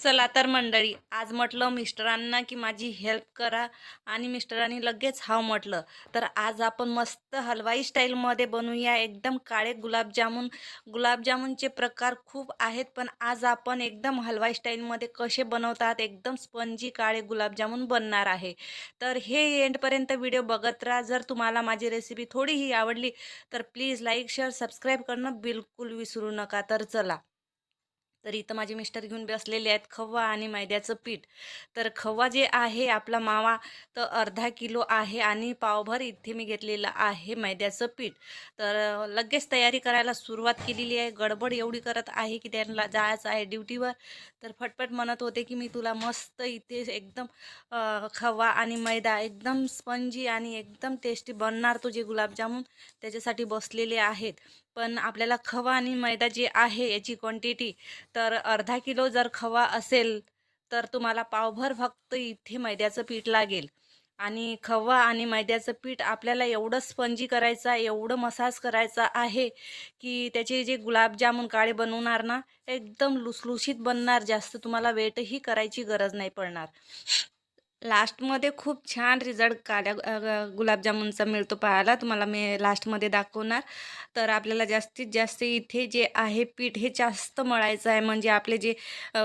चला तर मंडळी आज म्हटलं मिस्टरांना की माझी हेल्प करा आणि मिस्टरांनी लगेच हाव म्हटलं. तर आज आपण मस्त हलवाई स्टाईलमध्ये बनवूया. एकदम काळे गुलाबजामुन. गुलाबजामुनचे प्रकार खूप आहेत पण आज आपण एकदम हलवाई स्टाईलमध्ये कसे बनवतात एकदम स्पंजी काळे गुलाबजामुन बनणार आहे. तर हे एंडपर्यंत व्हिडिओ बघत राहा. जर तुम्हाला माझी रेसिपी थोडीही आवडली तर प्लीज लाईक शेअर सबस्क्राईब करणं बिलकुल विसरू नका. तर चला. तर इथं माझे मिस्टर घेऊन बसलेले आहेत खवा आणि मैद्याचं पीठ. तर खवा जे आहे आपला मावा तर अर्धा किलो आहे आणि पावभर इथे मी घेतलेलं आहे मैद्याचं पीठ. तर लगेच तयारी करायला सुरुवात केलेली आहे. गडबड एवढी करत आहे की त्यांना जायचं आहे ड्युटीवर. तर फटफट म्हणत होते की मी तुला मस्त इथे एकदम खवा आणि मैदा एकदम स्पंजी आणि एकदम टेस्टी बनणार तुझे गुलाबजामुन त्याच्यासाठी बसलेले आहेत. पण आपल्याला खवा आणि मैदा जे आहे याची क्वांटिटी तर अर्धा किलो जर खवा असेल तर तुम्हाला पावभर फक्त इथे मैद्याचं पीठ लागेल. आणि खवा आणि मैद्याचं पीठ आपल्याला एवढं स्पंजी करायचा आहे एवढं मसाज करायचा आहे की त्याचे जे गुलाबजामुन काळे बनवणार ना एकदम लुसलुशीत बनणार जास्त तुम्हाला वेटही करायची गरज नाही पडणार. लास्टमध्ये खूप छान रिझल्ट काळ्या गुलाबजामुनचा मिळतो पाहायला. तुम्हाला मी लास्टमध्ये दाखवणार. तर आपल्याला जास्तीत जास्त इथे जे आहे पीठ हे जास्त मळायचं आहे. म्हणजे आपले जे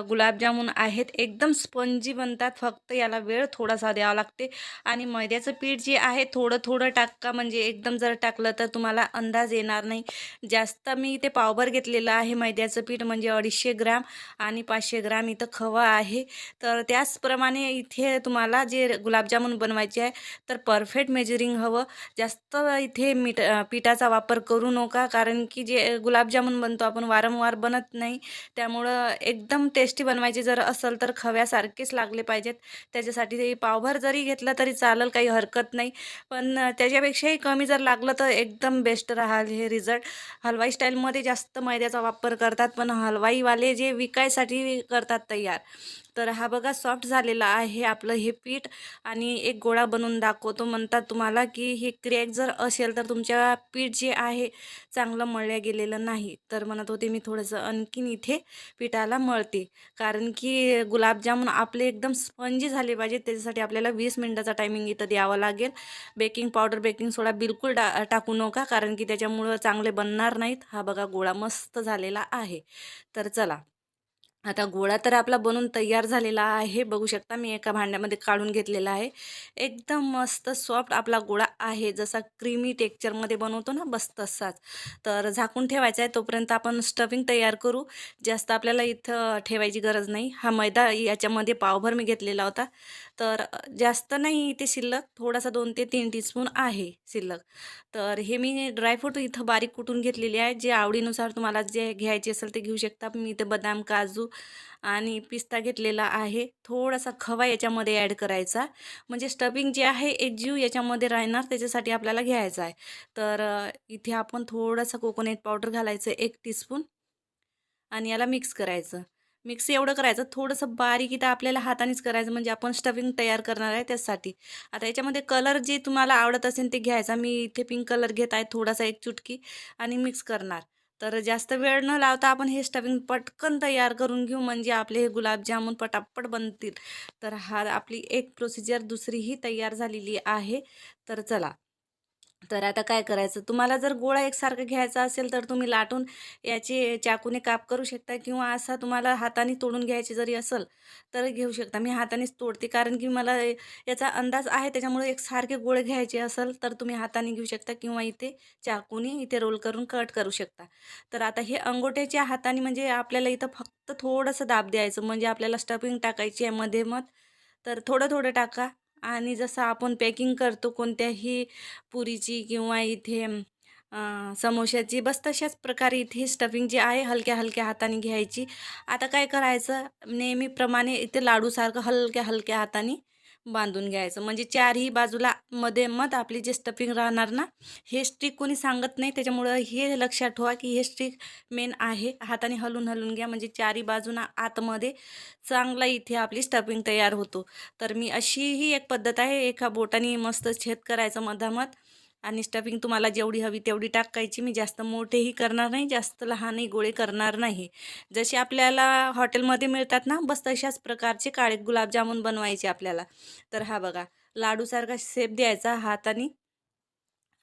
गुलाबजामुन आहेत एकदम स्पंजी बनतात. फक्त याला वेळ थोडासा द्यावा लागते. आणि मैद्याचं पीठ जे आहे थोडं थोडं टाका. म्हणजे एकदम जर टाकलं तर तुम्हाला अंदाज येणार नाही. जास्त मी इथे पावभर घेतलेलं आहे मैद्याचं पीठ. म्हणजे अडीचशे ग्राम आणि पाचशे ग्राम इथं खवा आहे. तर त्याचप्रमाणे इथे तुम्हाला जे गुलाबजामुन बनवायचे आहे तर परफेक्ट मेजरिंग हवं. जास्त इथे मीठ पिठाचा वापर करू नका कारण की जे गुलाबजामुन बनतो आपण वारंवार बनत नाही. त्यामुळं एकदम टेस्टी बनवायचे. जर असेल तर खव्यासारखेच लागले पाहिजेत. त्याच्यासाठी पावभर जरी घेतलं तरी चालेल काही हरकत नाही. पण त्याच्यापेक्षाही कमी जर लागलं तर एकदम बेस्ट राहाल हे रिझल्ट हलवाई स्टाईलमध्ये जास्त मैद्याचा वापर करतात पण हलवाईवाले जे विकायसाठी करतात तयार. तर हा बघा सॉफ्ट झालेला आहे आपलं हे पीठ आणि एक गोळा बनवून दाखवतो. म्हणतात तुम्हाला की हे क्रॅक जर असेल तर तुमच्या पीठ जे आहे चांगलं मळल्या गेलेलं नाही. तर म्हणत होते मी थोडंसं आणखीन इथे पिठाला मळते. कारण की गुलाबजामुन आपले एकदम स्पंजी झाले पाहिजे. त्याच्यासाठी आपल्याला वीस मिनटाचा टायमिंग इथं द्यावा लागेल. बेकिंग पावडर बेकिंग सोडा बिलकुल टा टाकू नका. कारण की त्याच्यामुळं चांगले बनणार नाहीत. हा बघा गोळा मस्त झालेला आहे. तर चला. आता गोळा तर आपला बनून तयार झालेला आहे. बघू शकता मी एका भांड्यामध्ये काढून घेतलेला आहे. एकदम मस्त सॉफ्ट आपला गोळा आहे. जसा क्रीमी टेक्चरमध्ये बनवतो ना बस तसाच. तर झाकून ठेवायचा आहे. तोपर्यंत आपण स्टफिंग तयार करू. जास्त आपल्याला इथं ठेवायची गरज नाही. हा मैदा याच्यामध्ये पावभर मी घेतलेला होता. तर जास्त नाही इथे शिल्लक थोडासा दोन ते तीन टीस्पून आहे शिल्लक. तर हे मी ड्रायफ्रूट इथं बारीक कुटून घेतलेले आहे. जे आवडीनुसार तुम्हाला जे घ्यायचे असेल ते घेऊ शकता. मी इथे बदाम काजू आणि पिस्ता घेतलेला आहे. थोडासा खवा याच्यामध्ये ॲड करायचा. म्हणजे स्टफिंग जे आहे एक जीव याच्यामध्ये राहणार त्याच्यासाठी आपल्याला घ्यायचा आहे. तर इथे आपण थोडासा कोकोनट पावडर घालायचं एक टीस्पून. आणि याला मिक्स करायचं. मिक्स एवढं करायचं थोडंसं बारीक इथं आपल्याला हातानेच करायचं म्हणजे आपण स्टफिंग तयार करणार आहे त्यासाठी आता याच्यामध्ये कलर जे तुम्हाला आवडत असेल ते घ्यायचा. मी इथे पिंक कलर घेत आहे थोडासा एक चुटकी आणि मिक्स करणार. तर जास्त वेळ न लावता आपण हे स्टफिंग पटकन तयार करून घेऊ म्हणजे आपले हे गुलाबजामुन पटापट बनतील. तर हा आपली एक प्रोसिजर दुसरीही तयार झालेली आहे. तर चला तर आता काय करायचं? तुम्हाला जर गोळा एकसारखा घ्यायचा असेल तर तुम्ही लाटून याचे चाकूने काप करू शकता किंवा असा तुम्हाला हाताने तोडून घ्यायची जरी असेल तर घेऊ शकता. मी हातानेच तोडते कारण की मला याचा अंदाज आहे त्याच्यामुळे एकसारखे गोळे घ्यायचे असेल तर तुम्ही हाताने घेऊ शकता किंवा इथे चाकूने इथे रोल करून कट करू शकता. तर आता हे अंगोठ्याच्या हाताने म्हणजे आपल्याला इथं फक्त थोडंसं दाब द्यायचं म्हणजे आपल्याला स्टफिंग टाकायची आहे मध्ये मध तर थोडं थोडं टाका. आणि जसं आपण पॅकिंग करतो कोणत्याही पुरीची किंवा इथे समोशाची समोश्याची बस तशाच प्रकारे इथे स्टफिंग जी आहे हलक्या हलक्या हाताने घ्यायची. आता काय करायचं? नेहमीप्रमाणे इथे लाडूसारखं हलक्या हलक्या हाताने बांधून घ्यायचं. म्हणजे चारही बाजूला मध्ये मध आपली जे स्टफिंग राहणार ना हे स्टिक कोणी सांगत नाही. त्याच्यामुळं हे लक्षात ठेवा की हे स्टिक मेन आहे. हाताने हलून हलून घ्या. म्हणजे चारही बाजूना आतमध्ये चांगला इथे आपली स्टफिंग तयार होतो. तर मी अशी ही एक पद्धत आहे. एका बोटाने मस्त छेद करायचं मधामध. आणि स्टफिंग तुम्हाला जेवढी हवी तेवढी टाकायची. मी जास्त मोठेही करणार नाही जास्त लहानही गोळे करणार नाही. जसे आपल्याला हॉटेलमध्ये मिळतात ना बस तशाच प्रकारचे काळे गुलाबजामुन बनवायचे आपल्याला. तर हा बघा लाडूसारखा शेप द्यायचा हाताने.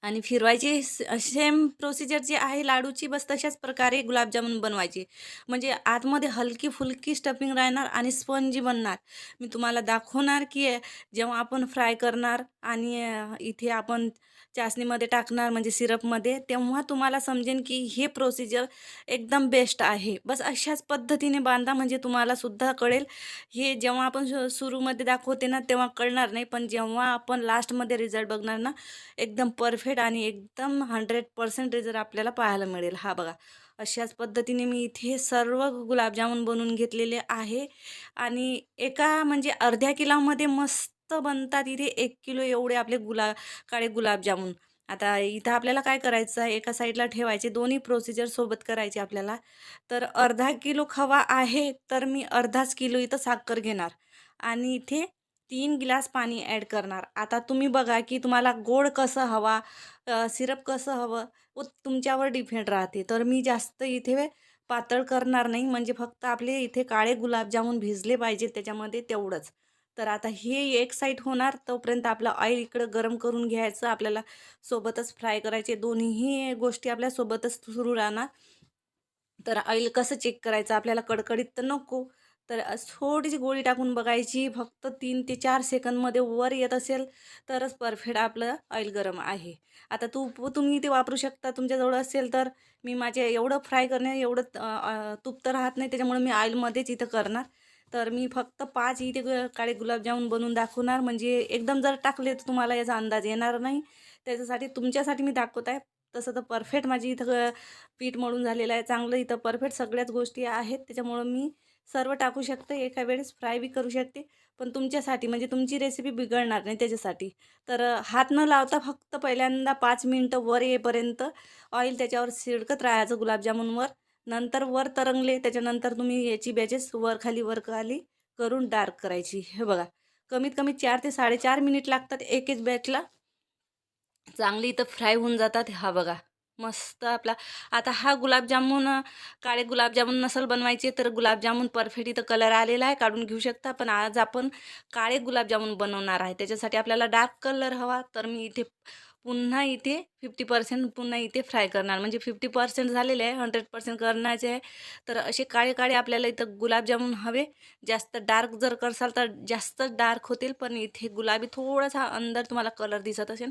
आणि फिरवायची सेम प्रोसिजर जी आहे लाडूची बस तशाच प्रकारे गुलाबजामुन बनवायची. म्हणजे आतमध्ये हलकी फुलकी स्टफिंग राहणार आणि स्पंजी बनणार. मी तुम्हाला दाखवणार की जेव्हा आपण फ्राय करणार आणि इथे आपण चाचणीमध्ये टाकणार म्हणजे सिरपमध्ये तेव्हा तुम्हाला समजेन की हे प्रोसिजर एकदम बेस्ट आहे. बस अशाच पद्धतीने बांधा म्हणजे तुम्हाला सुद्धा कळेल. हे जेव्हा आपण सु- सुरूमध्ये दाखवते ना तेव्हा कळणार नाही. पण जेव्हा आपण लास्टमध्ये रिझल्ट बघणार ना एकदम परफेक्ट आणि एकदम हंड्रेड पर्सेंट रिझल्ट आपल्याला पाहायला मिळेल. हा बघा अशाच पद्धतीने मी इथे सर्व गुलाबजामुन बनवून घेतलेले आहे आणि एका म्हणजे अर्ध्या किलोमध्ये मस्त बनतात इथे एक किलो एवढे आपले गुला काळे गुलाबजामुन. आता इथं आपल्याला काय करायचं आहे? एका साईडला ठेवायचे दोन्ही प्रोसिजर सोबत करायचे आपल्याला. तर अर्धा किलो खवा आहे तर मी अर्धाच किलो इथं साखर घेणार. आणि इथे तीन गिलास पाणी ॲड करणार. आता तुम्ही बघा की तुम्हाला गोड कसं हवा सिरप कसं हवं व तुमच्यावर डिपेंड राहते. तर मी जास्त इथे पातळ करणार नाही. म्हणजे फक्त आपले इथे काळे गुलाबजामून भिजले पाहिजे त्याच्यामध्ये तेवढंच. तर आता हे एक साईड होणार. तोपर्यंत आपलं ऑइल इकडं गरम करून घ्यायचं. आपल्याला सोबतच फ्राय करायचे. दोन्ही गोष्टी आपल्या सोबतच सुरू राहणार. तर ऑइल कसं चेक करायचं? आपल्याला कडकडीत तर नको. तर थोडीशी गोळी टाकून बघायची. फक्त तीन ते चार सेकंदमध्ये वर येत असेल तरच परफेक्ट आपलं ऑइल गरम आहे. आता तूप तुम्ही ते वापरू शकता. तुमच्याजवळ असेल तर मी माझे एवढं फ्राय करणे एवढं तूप तर राहत नाही. त्याच्यामुळे मी ऑइलमध्येच इथं करणार. तर मी फक्त पाच इथे काळे गुलाबजामुन बनवून दाखवणार. म्हणजे एकदम जर टाकले तर तुम्हाला याचा अंदाज येणार नाही. त्याच्यासाठी तुमच्यासाठी मी दाखवत आहे. तसं तर परफेक्ट माझी इथं पीठ मळून झालेलं आहे. चांगलं इथं परफेक्ट सगळ्याच गोष्टी आहेत. त्याच्यामुळं मी सर्व टाकू शकते एका वेळेस फ्राय बी करू शकते. पण तुमच्यासाठी म्हणजे तुमची रेसिपी बिघडणार नाही त्याच्यासाठी. तर हात न लावता फक्त पहिल्यांदा पाच मिनटं वर येईपर्यंत ऑइल त्याच्यावर शिडकत राहायचं गुलाबजामुनवर. नंतर वर तरंगले त्याच्यानंतर तुम्ही याची बॅचेस वर खाली वर खाली करून डार्क करायची. हे बघा कमीत कमी चार ते साडेचार मिनिट लागतात एक एक बॅचला चांगली इथं फ्राय होऊन जातात. हा बघा मस्त आपला. आता हा गुलाबजामुन काळे गुलाबजामुन नसेल बनवायचे तर गुलाबजामुन परफेक्ट इथं कलर आलेला आहे काढून घेऊ शकता. पण आज आपण काळे गुलाबजामुन बनवणार आहे. त्याच्यासाठी आपल्याला डार्क कलर हवा तर मी इथे पुन्हा इथे फिफ्टी पर्सेंट पुन्हा इथे फ्राय करणार. म्हणजे फिफ्टी पर्सेंट झालेले आहे हंड्रेड पर्सेंट करण्याचे आहे. तर असे काळे काळे आपल्याला इथं गुलाबजामुन हवे. जास्त डार्क जर करसाल तर जास्त डार्क होतील पण इथे गुलाबी थोडासा अंदर तुम्हाला कलर दिसत असेल.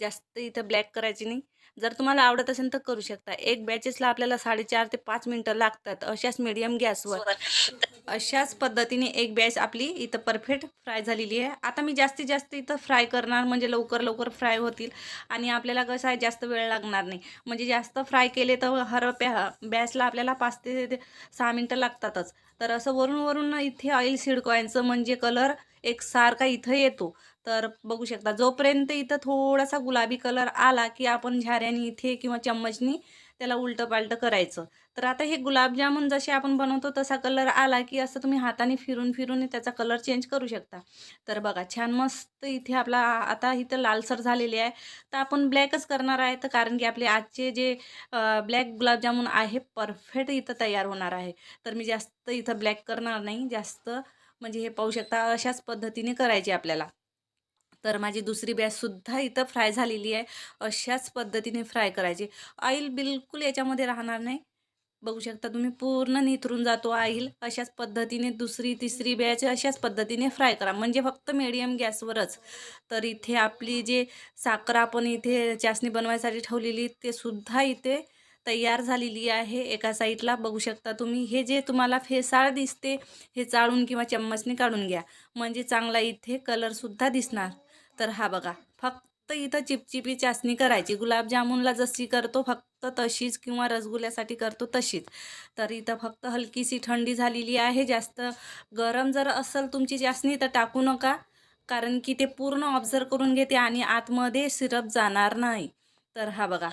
जास्त इथं ब्लॅक करायची नाही. जर तुम्हाला आवडत असेल तर करू शकता. एक बॅचेसला आपल्याला साडेचार ते पाच मिनटं लागतात अशाच मिडियम गॅसवर. अशाच पद्धतीने एक बॅच आपली इथं परफेक्ट फ्राय झालेली आहे. आता मी जास्तीत जास्त इथं फ्राय करणार म्हणजे लवकर लवकर फ्राय होतील. आणि आपल्याला कसं आहे जास्त वेळ लागणार नाही. म्हणजे जास्त फ्राय केले तर हर प्या बॅचला आपल्याला पाच ते ते सहा मिनटं लागतातच. तर असं वरून वरून इथे ऑइल शिडकवायचं म्हणजे कलर एक सारखा इथं येतो. तर बघू शकता जोपर्यंत इथं थोडासा गुलाबी कलर आला की आपण झाऱ्याने इथे किंवा चम्मचनी त्याला उलटं पालटं करायचं. तर आता हे गुलाबजामुन जसे आपण बनवतो तसा कलर आला की असं तुम्ही हाताने फिरून फिरून त्याचा कलर चेंज करू शकता. तर बघा छान मस्त इथे आपला आता इथं लालसर झालेली आहे. तर आपण ब्लॅकच करणार आहे तर कारण की आपले आजचे जे ब्लॅक गुलाबजामुन आहे परफेक्ट इथं तयार होणार आहे. तर मी जास्त इथं ब्लॅक करणार नाही जास्त म्हणजे हे पाहू शकता अशाच पद्धतीने करायचे आपल्याला. तर माझी दुसरी बॅचसुद्धा इथं फ्राय झालेली आहे. अशाच पद्धतीने फ्राय करायची. ऑइल बिलकुल याच्यामध्ये राहणार नाही. बघू शकता तुम्ही पूर्ण निथरून जातो ऑइल अशाच पद्धतीने दुसरी तिसरी बॅच अशाच पद्धतीने फ्राय करा. म्हणजे फक्त मिडियम गॅसवरच तर इथे आपली जे साखर आपण इथे चासणी बनवायसाठी ठेवलेली ते सुद्धा इथे तयार झालेली आहे एका साईडला. बघू शकता तुम्ही हे जे तुम्हाला फेसाळ दिसते हे चाळून किंवा चम्मचने काढून घ्या. म्हणजे चांगला इथे कलरसुद्धा दिसणार. तर हा बघा फक्त इथं चिपचिपी चाचणी करायची. गुलाबजामुनला जशी करतो फक्त तशीच किंवा रसगुल्ल्यासाठी करतो तशीच. तर इथं फक्त हलकीशी थंडी झालेली आहे. जास्त गरम जर असेल तुमची चाचणी तर टाकू नका. कारण की ते पूर्ण ऑब्झर्व करून घेते आणि आतमध्ये सिरप जाणार नाही. तर हा बघा.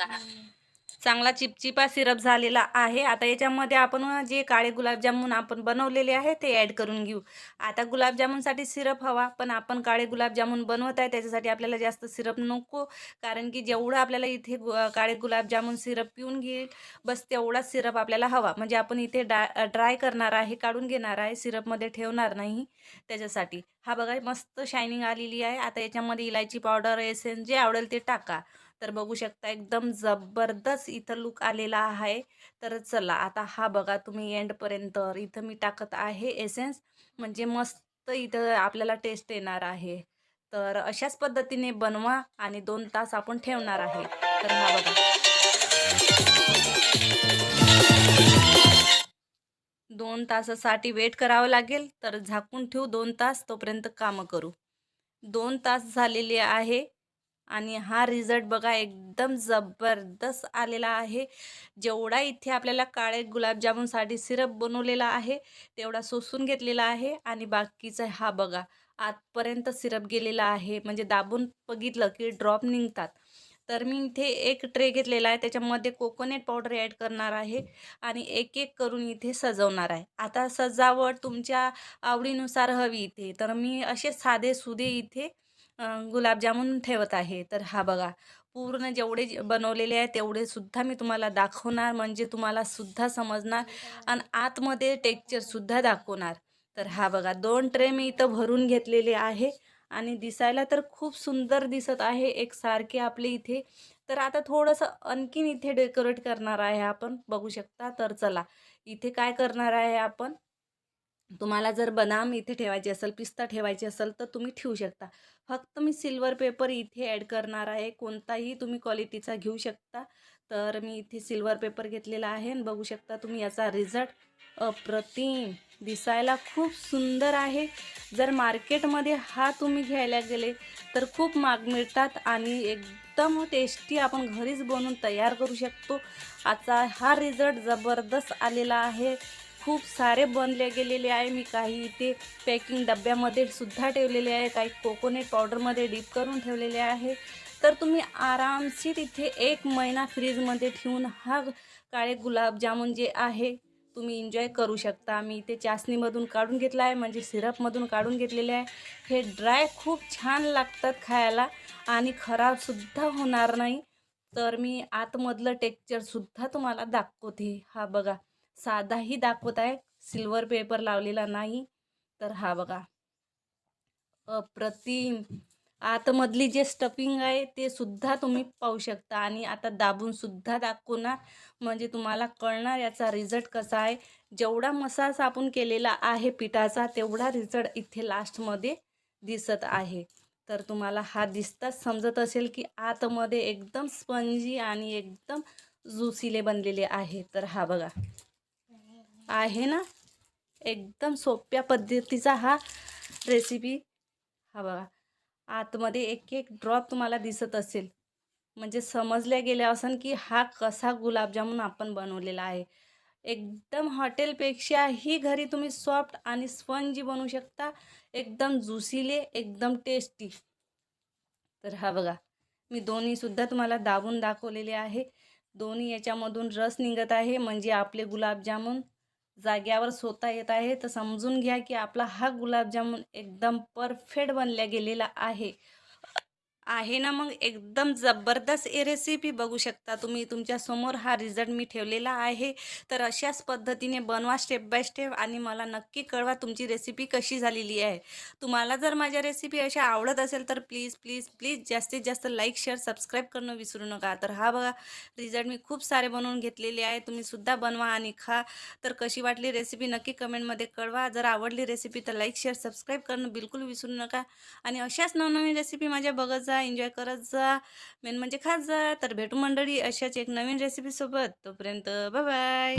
चांगला चिपचिपा सिरप झालेला आहे. आता याच्यामध्ये आपण जे काळे गुलाबजामुन आपण बनवलेले आहे ते ॲड करून घेऊ. आता गुलाबजामुनसाठी सिरप हवा पण आपण काळे गुलाबजामुन बनवत आहे त्याच्यासाठी आपल्याला जास्त सिरप नको. कारण की जेवढं आपल्याला इथे गु काळे गुलाबजामुन सिरप पिऊन घेईल बस तेवढाच सिरप आपल्याला हवा. म्हणजे आपण इथे डा ड्राय करणार आहे काढून घेणार आहे सिरपमध्ये ठेवणार नाही त्याच्यासाठी. हा बघा मस्त शायनिंग आलेली आहे. आता याच्यामध्ये इलायची पावडर एसेन्स जे आवडेल ते टाका. तर बघू शकता एकदम जबरदस्त इथं लुक आलेला आहे. तर चला आता हा बघा तुम्ही एंडपर्यंत इथं मी टाकत आहे एसेन्स म्हणजे मस्त इथं आपल्याला टेस्ट येणार आहे. तर अशाच पद्धतीने बनवा आणि दोन तास आपण ठेवणार आहे. तर हा बघा. दोन तासासाठी वेट करावं लागेल. तर झाकून ठेवू दोन तास. तोपर्यंत कामं करू. दोन तास झालेले आहे. आणि हा रिझल्ट बघा एकदम जबरदस्त आलेला आहे. जेवढा इथे आपल्याला काळे गुलाबजामुनसाठी सिरप बनवलेला आहे तेवढा सोसून घेतलेला आहे आणि बाकीचा हा बघा आतपर्यंत सिरप गेलेला आहे. म्हणजे दाबून बघितलं की ड्रॉप निघतात. तर मी इथे एक ट्रे घेतलेला आहे त्याच्यामध्ये कोकोनट पावडर ॲड करणार आहे आणि एक एक करून इथे सजवणार आहे. आता सजावट तुमच्या आवडीनुसार हवी इथे. तर मी असे साधे सुधे इथे गुलाबजामुन ठेवत आहे. तर हा बघा पूर्ण जेवढे बनवलेले आहे तेवढे सुद्धा मी तुम्हाला दाखवणार म्हणजे तुम्हाला सुद्धा समजणार आणि आतमध्ये टेक्चरसुद्धा दाखवणार. तर हा बघा दोन ट्रे मी इथं भरून घेतलेले आहे आणि दिसायला तर खूप सुंदर दिसत आहे एकसारखे आपले इथे. तर आता थोडंसं आणखीन इथे डेकोरेट करणार आहे आपण बघू शकता. तर चला इथे काय करणार आहे आपण? तुम्हाला जर बदाम इथे ठेवायचे असेल पिस्ता ठेवायचे असेल तर तुम्ही ठेवू शकता. फक्त मी सिल्वर पेपर इथे ॲड करणार आहे. कोणताही तुम्ही क्वालिटीचा घेऊ शकता. तर मी इथे सिल्वर पेपर घेतलेला आहे आणि बघू शकता तुम्ही याचा रिझल्ट अप्रतिम दिसायला खूप सुंदर आहे. जर मार्केटमध्ये हा तुम्ही घ्यायला गेले तर खूप माग मिळतात आणि एकदम टेस्टी आपण घरीच बनवून तयार करू शकतो. आजचा हा रिझल्ट जबरदस्त आलेला आहे. खूप सारे बनले गेलेले आहे. मी काही इथे पॅकिंग डब्यामध्ये सुद्धा ठेवलेले आहे. काही कोकोनट पावडरमध्ये डीप करून ठेवलेले आहे. तर तुम्ही आरामशीर इथे एक महिना फ्रीजमध्ये ठेवून हा काळे गुलाबजामुन जे आहे तुम्ही एन्जॉय करू शकता. मी इथे चासणीमधून काढून घेतला आहे म्हणजे सिरपमधून काढून घेतलेले आहे. हे ड्राय खूप छान लागतात खायला आणि खराबसुद्धा होणार नाही. तर मी आतमधलं टेक्चरसुद्धा तुम्हाला दाखवते. हा बघा. साधाही दाखवत आहे. सिल्वर पेपर लावलेला नाही. तर हा बघा. अप्रतिम. आतमधली जे स्टफिंग आहे ते सुद्धा तुम्ही पाहू शकता. आणि आता दाबून सुद्धा दाखवणार म्हणजे तुम्हाला कळणार याचा रिझल्ट कसा आहे. जेवढा मसाज आपण केलेला आहे पिठाचा तेवढा रिझल्ट इथे लास्टमध्ये दिसत आहे. तर तुम्हाला हा दिसताच समजत असेल की आतमध्ये एकदम स्पंजी आणि एकदम जुसीले बनलेले आहे. तर हा बघा. आहे ना? एकदम सोप्या पद्धतीचा हा रेसिपी हा बघा. आतमध्ये एक एक ड्रॉप तुम्हाला दिसत असेल. म्हणजे समजल्या गेल्या असन की हा कसा गुलाबजामुन आपण बनवलेला आहे. एकदम हॉटेलपेक्षाही घरी तुम्ही सॉफ्ट आणि स्पंजी बनवू शकता. एकदम जुसीले एकदम टेस्टी तर हा बघा. मी दोन्हीसुद्धा तुम्हाला दाबून दाखवलेले आहे. दोन्ही याच्यामधून रस निघत आहे. म्हणजे आपले गुलाबजामुन जाग्यावर स्वतः येत आहे तर समजून घ्या की आपला हा गुलाबजामुन एकदम परफेक्ट बनल्या गेलेला आहे. आहे ना मग एकदम जबरदस्त ए रेसिपी बघू शकता तुम्ही. तुमच्यासमोर हा रिझल्ट मी ठेवलेला आहे. तर अशाच पद्धतीने बनवा स्टेप बाय स्टेप आणि मला नक्की कळवा तुमची रेसिपी कशी झालेली आहे. तुम्हाला जर माझ्या रेसिपी अशा आवडत असेल तर प्लीज प्लीज प्लीज जास्तीत जास्त लाईक शेअर सबस्क्राईब करणं विसरू नका. तर हा बघा रिझल्ट मी खूप सारे बनवून घेतलेले आहे. तुम्ही सुद्धा बनवा आणि खा. तर कशी वाटली रेसिपी नक्की कमेंटमध्ये कळवा. जर आवडली रेसिपी तर लाईक शेअर सबस्क्राईब करणं बिलकुल विसरू नका. आणि अशाच नवनवीन रेसिपी माझ्या बघत जा एन्जॉय करत जा. मेन म्हणजे खात जा. तर भेटू मंडळी अशाच एक नवीन रेसिपीसोबत तोपर्यंत बाय